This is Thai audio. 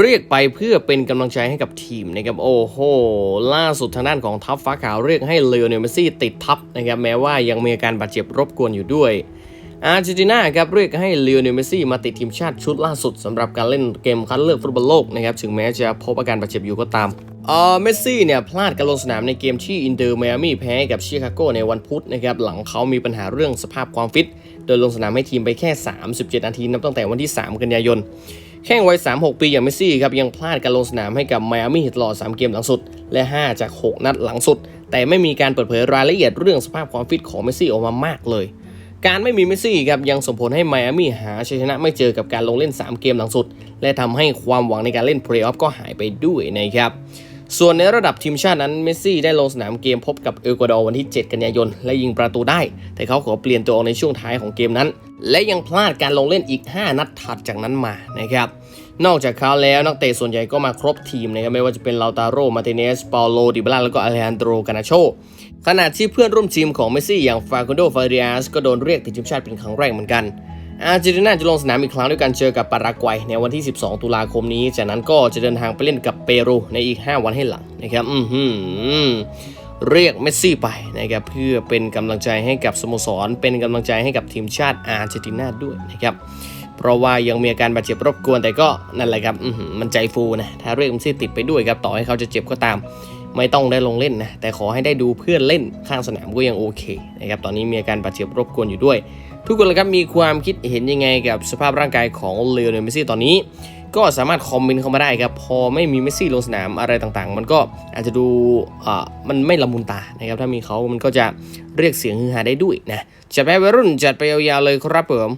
เรียกไปเพื่อเป็นกำลังใจให้กับทีมนะครับโอ้โห ล่าสุดทางด้านของทัพฟ้าขาวเรียกให้เลโอเนลเมซี่ติดทัพนะครับแม้ว่ายังมีอาการบาดเจ็บรบกวนอยู่ด้วยอาร์เจนตินาครับเรียกให้เลโอเนลเมซี่มาติดทีมชาติชุดล่าสุดสำหรับการเล่นเกมคัดเลือกฟุตบอลโลกนะครับถึงแม้จะพบอาการบาดเจ็บอยู่ก็ตามเออเมสซี่เนี่ยพลาดการลงสนามในเกมที่อินเตอร์ไมอามี่แพ้กับชิคาโกในวันพุธนะครับหลังเขามีปัญหาเรื่องสภาพความฟิต โดยลงสนามให้ทีมไปแค่ 37 นาทีนับตั้งแต่วันที่ 3 กันยายน แข้งวัย 36 ปีอย่างเมสซี่ครับยังพลาดการลงสนามให้กับไมอามี่ฮิตลอด3เกมหลังสุด และ 5 จาก 6 นัดหลังสุด แต่ไม่มีการเปิดเผยรายละเอียดเรื่องสภาพความฟิตของเมสซี่ออกมามากเลย การไม่มีเมสซี่ครับยังส่งผลให้ไมอามี่หาชัยชนะไม่เจอกับการลงเล่น 3 เกมหลังสุด และทำให้ความหวังในการเล่นเพลย์ออฟก็หายไปด้วยนะครับ ส่วนในระดับทีมชาตินั้นเมสซี่ได้ลงสนามเกมพบกับเอกวาดอร์วันที่ 7 กันยายน และยิงประตูได้ แต่เขาขอเปลี่ยนตัวออกในช่วงท้ายของเกมนั้น และยังพลาดการลงเล่นอีก 5 นัดถัดจากนั้นมานะครับนอกจากเขาแล้วนักเตะส่วนใหญ่ก็มาครบทีมนะครับไม่ว่าจะเป็นลาตาโรมาเตเนสปาโลดิบลาแล้วก็อเลฮันโดรกานาโชขณะที่เพื่อนร่วมทีมของเมสซี่อย่างฟาคุนโดฟาเรียสก็โดนเรียกติดทีมชาติเป็นครั้งแรกเหมือนกัน อาร์เจนตินาจะลงสนามอีกครั้งด้วยการเจอกับปารากวัยในวันที่ 12 ตุลาคมนี้ จากนั้นก็จะเดินทางไปเล่นกับเปรูในอีก 5 วันให้หลังนะครับอือหือเรียกเมสซี่ไปนะครับเพื่อเป็นกำลังใจให้กับสโมสร เป็นกำลังใจให้กับทีมชาติอาร์เจนตินาด้วยนะครับเพราะว่ายังมีอาการบาดเจ็บรบกวนแต่ก็นั่นแหละครับมันใจฟูนะถ้าเรียกเมสซี่ติดไปด้วยครับต่อให้เขาจะเจ็บก็ตาม ไม่ต้องได้ลงเล่นนะ แต่ขอให้ได้ดูเพื่อนเล่นข้างสนามก็ยังโอเคนะครับ ตอนนี้มีอาการบาดเจ็บรบกวนอยู่ด้วย ทุกคนเลยครับมีความคิดเห็นยังไงกับสภาพร่างกายของเลโอเนลเมซี่ตอนนี้ ก็สามารถคอมเมนต์เข้ามาได้ครับ พอไม่มีเมซี่ลงสนามอะไรต่างๆ มันก็อาจจะดูอ่ามันไม่ละมุนตานะครับ ถ้ามีเขามันก็จะเรียกเสียงฮือฮาได้ด้วยนะจัดไปวัยรุ่นจัดไปยาวๆเลยครับผม